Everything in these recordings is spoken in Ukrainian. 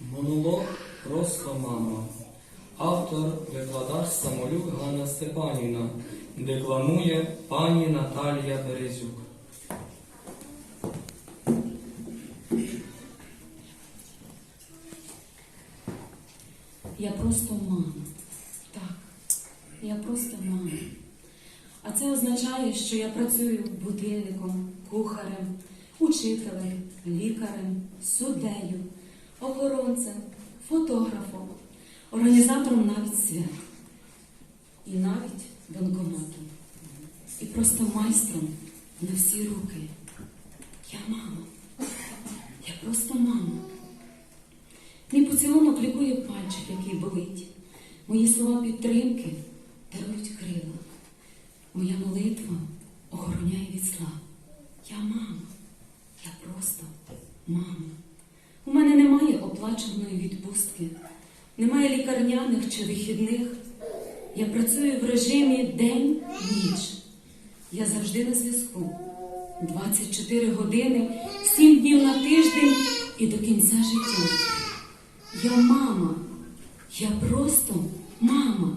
Монолог Просто мама. Автор викладач Самолюк Ганна Степанівна. Декламує пані Наталія Березюк. Я просто мама. Так, я просто мама. А це означає, що я працюю будильником, кухарем, учителем, лікарем, суддею, охоронцем, фотографом, організатором навіть свят. І навіть банкоматом. І просто майстром на всі руки. Я мама. Я просто мама. Мій поцілунок лікує пальчик, який болить. Мої слова підтримки дарують крила. Моя молитва охороняє від зла. Я мама. Я просто мама. Оплачуваної відпустки, немає лікарняних чи вихідних. Я працюю в режимі день-ніч. Я завжди на зв'язку. 24 години, 7 днів на тиждень і до кінця життя. Я мама. Я просто мама.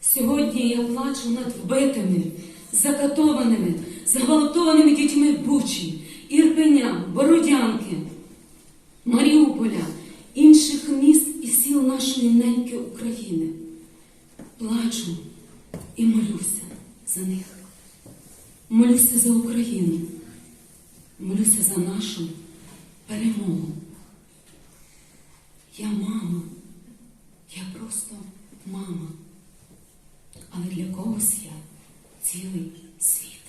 Сьогодні я плачу над вбитими, закатованими, зґвалтованими дітьми Бучі, Ірпеня, Бородянки, нашої неньки України. Плачу і молюся за них. Молюся за Україну, молюся за нашу перемогу. Я мама, я просто мама, але для когось я цілий світ.